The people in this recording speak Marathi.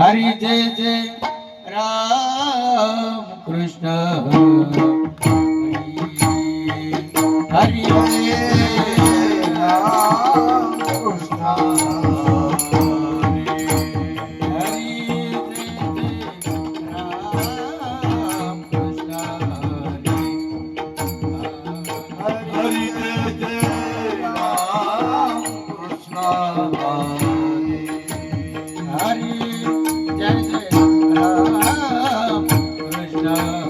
हरी जय जय राम कृष्ण। Yeah.